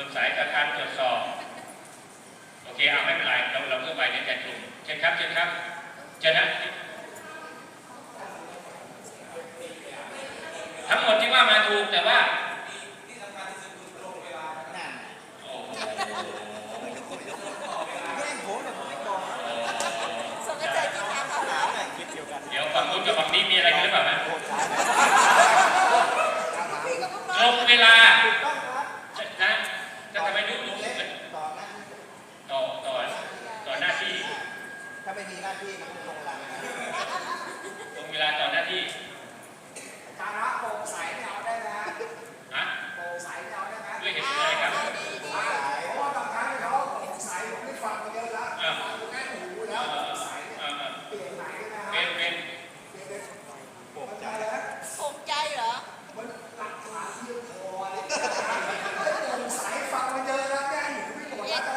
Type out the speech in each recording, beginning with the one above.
โปร่งใสกับการตรวจสอบ โอเคเอาไม่เป็นไรเราเราเพิ่มไปในใจกลุ่มเชิญครับเชิญครับเชิญนะทั้งหมดที่ว่ามาถูกแต่ว่านั่นโอ้โหแย่งผมแต่ผมไม่บอกส่งกระจายที่ทางเขาเหรอคิดเดียวกันเดี๋ยวฝั่งนู้นกับฝั่งนี้มีอะไรกันหรือเปล่าฮะโอ้ช้าพี่กับลูกลน้องงเวลา ถูกต้องครับ จะนะจะทำไมรู้รู้ เล็กต่อหน้าที่ ต่อต่อต่อหน้าที่ ถ้้าที่มันก็ลงหลังลงเวลาต่อหน้าที่ ฐานะโปร่งใสไม่เอาได้ไหมฮะ ฮะ โปร่งใสไม่เอาได้ไหม ด้วยเหตุผลอะไรครับ ดีดี เพราะว่าบางครั้งเขาโปร่งใสผมไม่ฟังมาเยอะแล้ว อ่า ฟังแค่หู เอ แล้ว อ โปร่งใส เออเออ เปลี่ยนไหนนะฮะ เป็นเป็น เปลี่ยนเป็นโปร่งใจแล้ว ภูมิใจเหรอ มันหลักฐานเพียงพอเลยไม่โปร่งใสฟังมาเยอะแล้วแก้หูไม่หมดแล้วแต่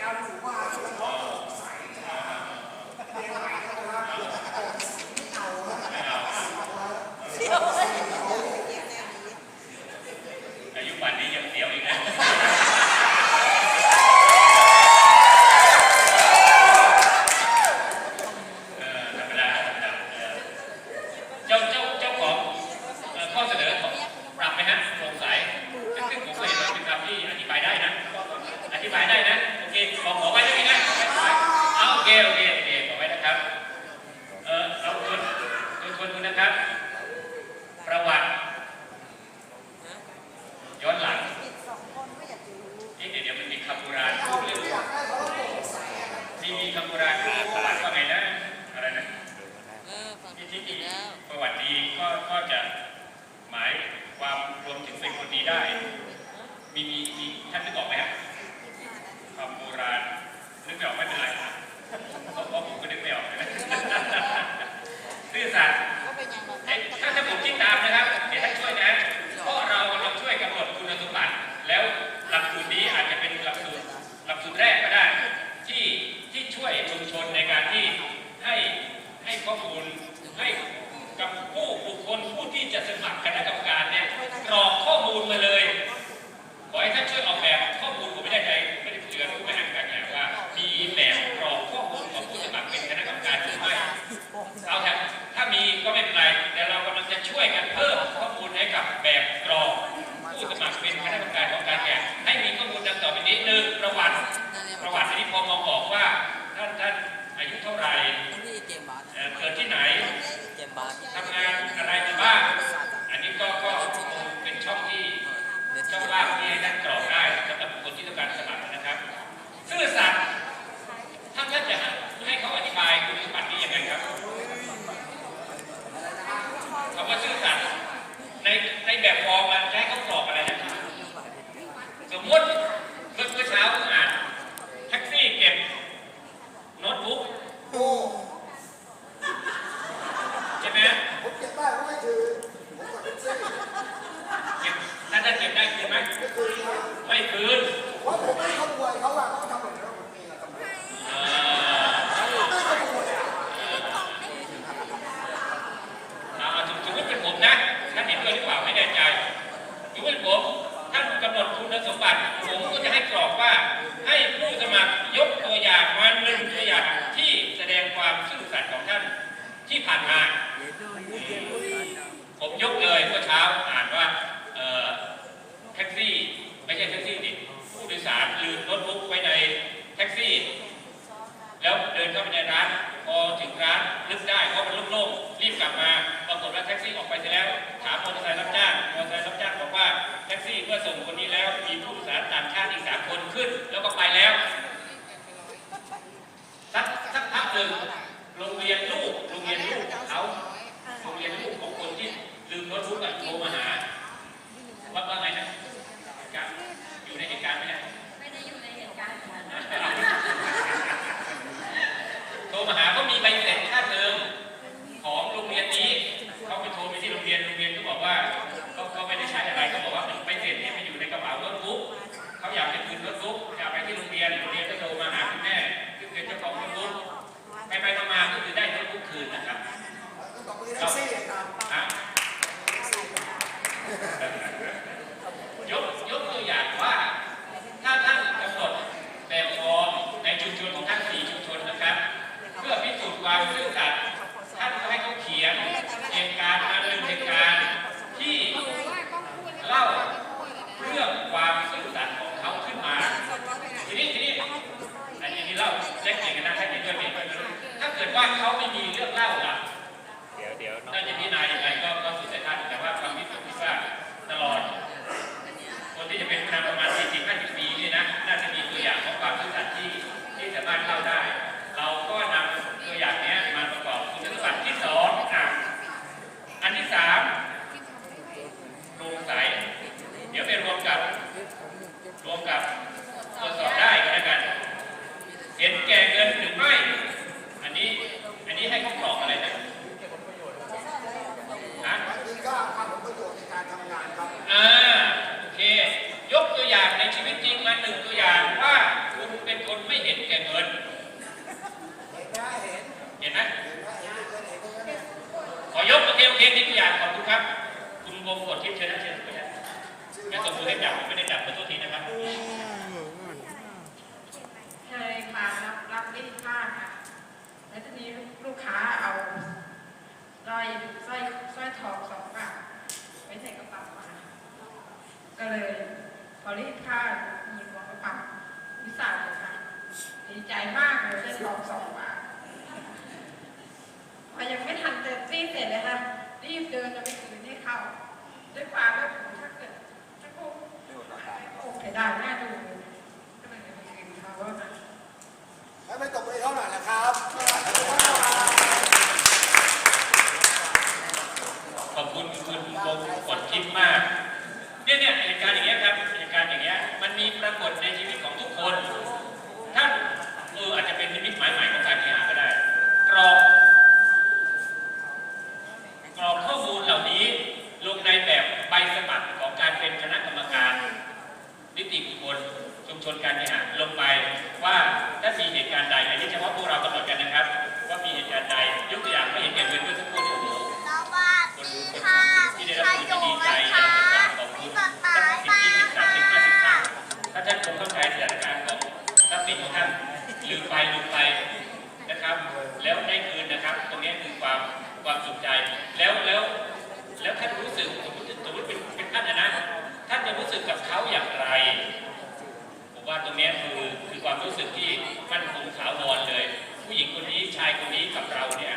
เอาหูมาแล้วก็โปร่งใสเปลี่ยนไหนนะครับโปร่งใสไม่เอาแล้ว ไม่เอา เดี๋ยว อายุป่านนี้ยังเสียวอีกนะเออธรรมดาธรรมดาเออเจ้าเจ้าเจ้าของเอ่อข้อเสนอของปรับไหมฮะโปร่งใสซึ่งผมเคยเห็นว่าเป็นคำที่อธิบายได้นะ อธิบายได้นะ โอเคขอขอไว้ได้ไหมนะเอาโอเคโอเคโอเคขอไว้นะครับ เออเราทวนทวนทวนดูนะครับ ประวัติ ย้อนหลัง อีกสองคนก็อยากจะรู้ เอ๊ะเดี๋ยวเดี๋ยวมันมีคำโบราณ เอาไม่อยากได้เพราะว่าโปร่งใสอะครับ มีมีคำโบราณประวัติว่าไงนะ อะไรนะ เออฟัง ที่ที่ ดี ที่ แล้ว ประวัติดี ก็ก็จะหมายความรวมถึงเป็นคนดีได้ มีมีมีท่านนึกออกไหมฮะคำโบราณนึกไม่ออกไม่เป็นไรนะเพราะเพราะผมก็นึกไม่ออกนะซื่อสัตย์ก็เป็นอย่างแบบเอ๊ะถ้าถ้าผมคิดตามนะครับ เดี๋ยวท่านช่วยนะเพราะเรากำลังช่วยกำหนดคุณสมบัติ แล้วหลักสูตรนี้อาจจะเป็นหลักสูตรหลักสูตรแรกก็ได้ ที่ที่ช่วยชุมชนในการที่ให้ให้ข้อมูล อายุเท่าไหร่ ที่เกมบาส เอ่อเกิดที่ไหน เกมบาส ทำงานอะไรมาบ้าง อันนี้ก็ก็คงเป็นช่องที่ช่องว่างที่ให้ท่านกรอกได้สำหรับคนที่ต้องการสมัครนะครับซื่อสัตย์ท่านท่านจะให้เขาอธิบายคุณสมบัตินี้ยังไงครับคำว่าซื่อสัตย์ในในแบบฟอร์มมันจะให้เขากรอกอะไรนะสมมติเมื่อเมื่อเช้าผมอ่านแท็กซี่เก็บโน้ตบุ๊ก โอ้ ใช่ไหมผมเก็บได้ก็ไม่ถือผมก็เป็นเส้นเก็บถ้าท่านเก็บได้คืนไหมไม่คืนนะไม่คืนเพราะผมไม่ขโมยเขาอะเขาทำแบบนี้ผมมีอะทำไมเอ่อไม่ขโมยอะเอาเอาสมมติเป็นผมนะท่านเห็นด้วยหรือเปล่าไม่แน่ใจสมมติเป็นผมท่านกำหนดคุณสมบัติผมก็จะให้กรอกว่าให้ผู้สมัครยกตัวอย่างมาหนึ่งตัวอย่างที่แสดงความซื่อสัตย์ของท่านที่ผ่านมา ผมยกเลยเมื่อเช้าอ่านว่าแท็กซี่ไม่ใช่แท็กซี่ดิผู้โดยสารลืมโถบุ๊กไว้ในแท็กซี่ แล้วเดินเข้าไปในร้านพอถึงร้านลึกได้เพราะมันลุกโล่งรีบกลับมาปรากฏว่าแท็กซี่ออกไปเสร็จแล้ว ถามมอเตอร์ไซค์รับจ้างมอเตอร์ไซค์รับจ้างบอกว่าแท็กซี่เมื่อส่งคนนี้แล้วมีผู้โดยสารต่างชาติอีกสามคนขึ้น แล้วก็ไปแล้วสักสักพักหนึ่ง ชนการเคหะลงไปว่า รู้สึกที่มั่นคงถาวรเลย ผู้หญิงคนนี้ชายคนนี้กับเราเนี่ย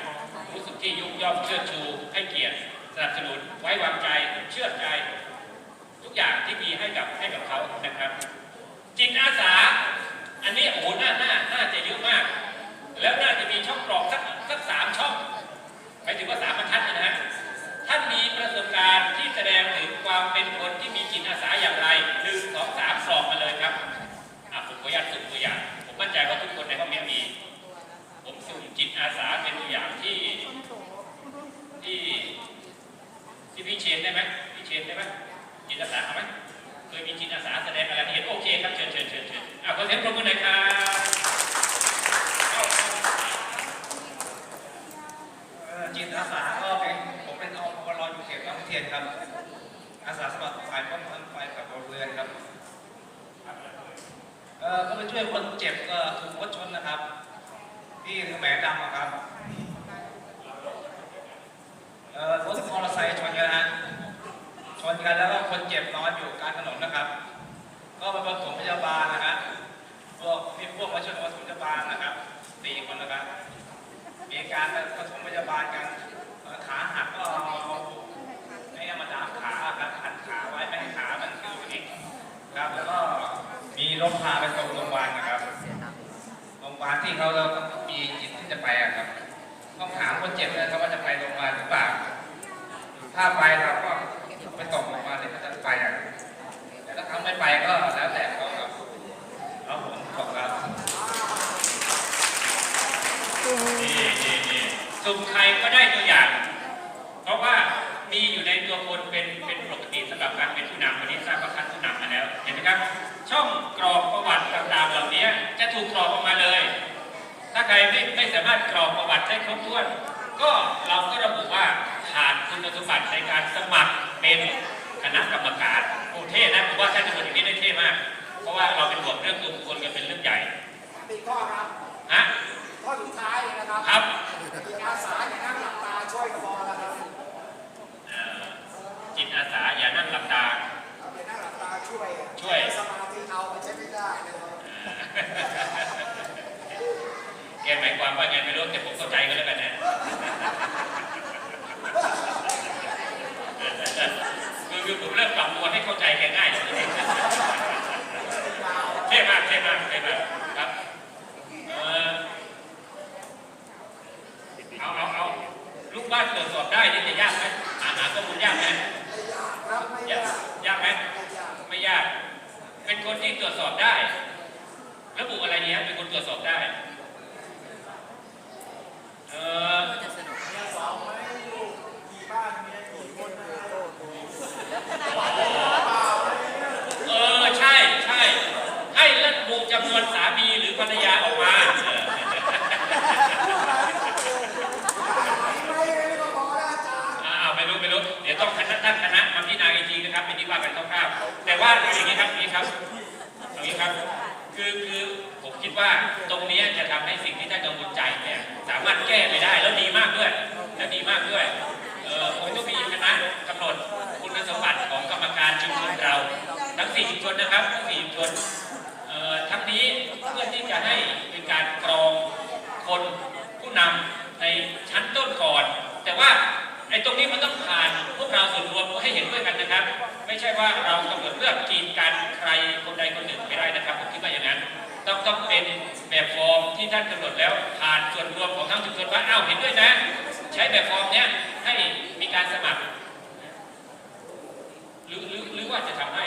รู้สึกที่ยุกย่อมเชิดชูให้เกียรติสนับสนุนไว้วางใจเชื่อใจ ทุกอย่างที่มีให้กับให้กับเขานะครับจิตอาสา อันนี้โอ้โหน่าน่าน่าจะเยอะมาก แล้วน่าจะมีช่องกรอกสักสักสามช่องหมายถึงว่าสามบรรทัดนะฮะท่านมีประสบการณ์ที่แสดงถึงความเป็นคนที่มีจิตอาสาอย่างไรหนึ่งสองสามกรอกมาเลยครับอะผมขออนุญาตสุ่มตัวอย่าง ผมมั่นใจว่าทุกคนในห้องนี้มี ผมสุ่มจิตอาสาเป็นตัวอย่างที่ที่ที่พี่เชน ได้ไหมพี่เชนได้ไหมจิตอาสาเอาไหมเคยมีจิตอาสาแสดงอะไรให้เห็นโอเคครับเชิญเชิญเชิญเชิญอะขอเสียงปรบมือหน่อยครับจิตอาสาก็เป็นผมเป็นอปรอยู่เขตบางขุนเทียนครับ อาสาสมัครฝ่ายป้องกันไฟกับรงเรือนครับเออก็ไปช่วยคนเจ็บก็ถูกรถชนนะครับ ที่แหมดำครับเอ่อรถมอเตอร์ไซค์ชนกันนะฮะชนกันแล้วก็ คนเจ็บนอนอยู่กลางถนนนะครับ ก็ไปปฐมพยาบาลนะฮะพวกมีพวกมาช่วยปฐมพยาบาลนะครับสี่คนนะครับ มีการผสมพยาบาลกันขาหักก็เอาให้มาดามขาครับหันขาไว้ไม่ให้ขามันอยู่อีกครับ แล้วก็มีรถพาไปส่งโรงพยาบาลนะครับโรงพยาบาลที่เขาเราต้องมีจิตที่จะไปอะครับต้องถามคนเจ็บเลยครับว่าจะไปโรงพยาบาลหรือเปล่าถ้าไปเราก็ ไปก็แล้วแต่เขาครับเอาผมขอบครับนี่นี่นี่สุ่มใครก็ได้ตัวอย่าง เพราะว่ามีอยู่ในตัวคนเป็นเป็นปกติสำหรับการเป็นผู้นำวันนี้ทราบว่าท่านผู้นำมาแล้วเห็นไหมครับ ช่องกรอกประวัติต่างๆเหล่านี้จะถูกกรอกออกมาเลย ถ้าใครไม่ไม่สามารถกรอกประวัติได้ครบถ้วน ก็เราก็ระบุว่าขาดคุณสมบัติในการสมัครเป็นคณะกรรมการ โอ้เท่นะผมว่าท่านจะคนอย่างนี้ได้เท่มาก เพราะว่าเราเป็นห่วงเรื่องตัวบุคคลกันเป็นเรื่องใหญ่มีข้อครับฮะข้อสุดท้ายเลยนะครับครับจิตอาสาอย่านั่งหลับตาช่วยก็พอแล้วครับ เอ่อจิตอาสาอย่านั่งหลับตา อย่านั่งหลับตาช่วย ช่วย สมาธิเอาไปใช้ไม่ได้นะครับ แกหมายความว่าไงไม่รู้แต่ผมเข้าใจก็แล้วกันนะคือคือผมเริ่มปรับตัวให้เข้าใจแกง่ายเลยเท่มากเท่มากเท่มากครับเอ่อเอาเอาเอา กาตรวจสอบได้นี่จะยากไหมหาหาข้อมูลยากไหมยากไม่ยากไหมไม่ยาก เป็นคนที่ตรวจสอบได้ ระบุอะไรเนี่ยเป็นคนตรวจสอบได้ เออเมียกี่คนนะเออ ใช่ใช่ให้ระบุจำนวนสามีหรือภรรยาออกมาเออ ไม่ไม่ก็พอแล้วอาจารย์ อ่าไม่รู้ไม่รู้ เดี๋ยวต้อง ว่าอย่างนี้ครับอย่างนี้ครับอย่างนี้ครับ คือคือผมคิดว่าตรงนี้จะทำให้สิ่งที่ท่านกังวลใจเนี่ยสามารถแก้ไปได้แล้วดีมากด้วยและดีมากด้วยเออคงต้องมีคณะกำหนดคุณสมบัติของกรรมการชุมชนเรา ทั้งสี่ชุมชนนะครับทั้งสี่ชุมชนเอ่อทั้งนี้เพื่อที่จะให้เป็นการกรองคนผู้นำในชั้นต้นก่อน แต่ว่า ไอ้ตรงนี้มันต้องผ่านพวกเราส่วนรวมให้เห็นด้วยกันนะครับ ไม่ใช่ว่าเรากำหนดเลือกกีดกันใครคนใดคนหนึ่งไม่ได้นะครับผมคิดว่าอย่างนั้น ต้องต้องเป็นแบบฟอร์มที่ท่านกำหนดแล้วผ่านส่วนรวมของทั้งชุมชนว่าอ้าวเห็นด้วยนะ ใช้แบบฟอร์มเนี้ยให้มีการสมัครหรือหรือหรือว่าจะทำให้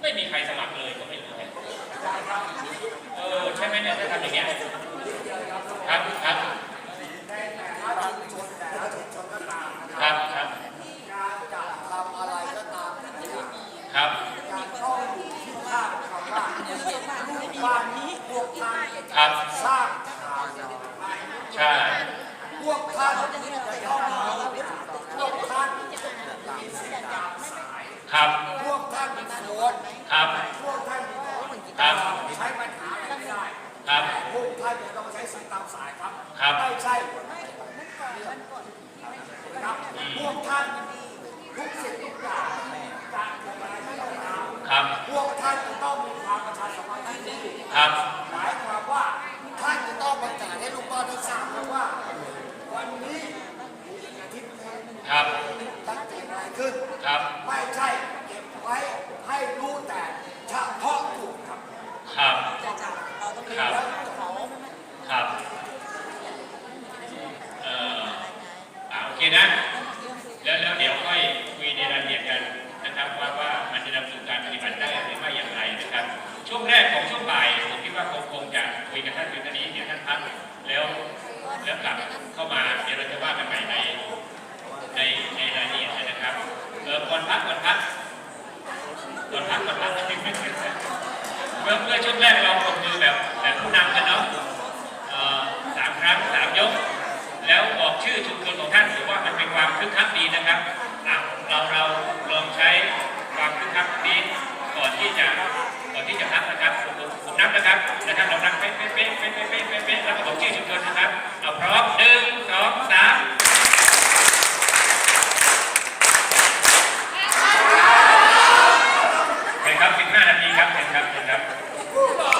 ไม่มีใครสมัครเลยก็ไม่รู้เออใช่ไหมเนี่ยถ้าทำอย่างเงี้ยครับครับ ในแต่ละชุมชนแต่ละชุมชนก็ตามนะครับ ครับ การจะทำอะไรก็ตามนะครับ ครับ การเข้าอยู่ที่ภาพคำว่าลูกบ้านนี้พวกท่าน ครับ สร้างทาง ใช่ พวกท่านจะต้องมาพวกท่านมีสิทธิ์ตามสาย ครับ พวกท่านมีโคน ครับ พวกท่านมีโคน ครับ ใช้ปัญหาอะไรไม่ได้ ครับ แต่พวกท่านจะต้อง ใช้สิทธิ์ตามสายครับ ครับ ไม่ใช่ครับพวกท่านทุกสิ่งทุกอย่างการทำอะไรที่ต้องท ครับำพวกท่านจะต้องมีความประชาสัมพันธ์ที่ดี ครับ หมายความว่าท่านจะต้องประกาศให้ลูกบ้านได้ทราบนะว่า วันนี้อีกอาทิตย์หนึง ครับ ตั้งเกิดอะไรขึ้น ครับ ไม่ใช่เก็บไว้ให้รู้แต่เฉพาะกลุ่มครับ ครับ จะจับเราต้อง ครับ เขา ครับเอ่ออ่าโอเคนะ แล้วแล้วเดี๋ยวค่อยคุยในรายละเอียดกันนะครับว่าว่ามันจะนำสู่การปฏิบัติได้หรือไม่อย่างไรนะครับ ช่วงแรกของช่วงบ่ายผมคิดว่าคงคงจะคุยกับท่านอยู่ตอนนี้เดี๋ยวท่านพักแล้วแล้วกลับเข้ามาเดี๋ยวเราจะว่ากันใหม่ในในในรายละเอียดนะครับเออก่อนพักก่อนพักก่อนพักก่อนพัก เ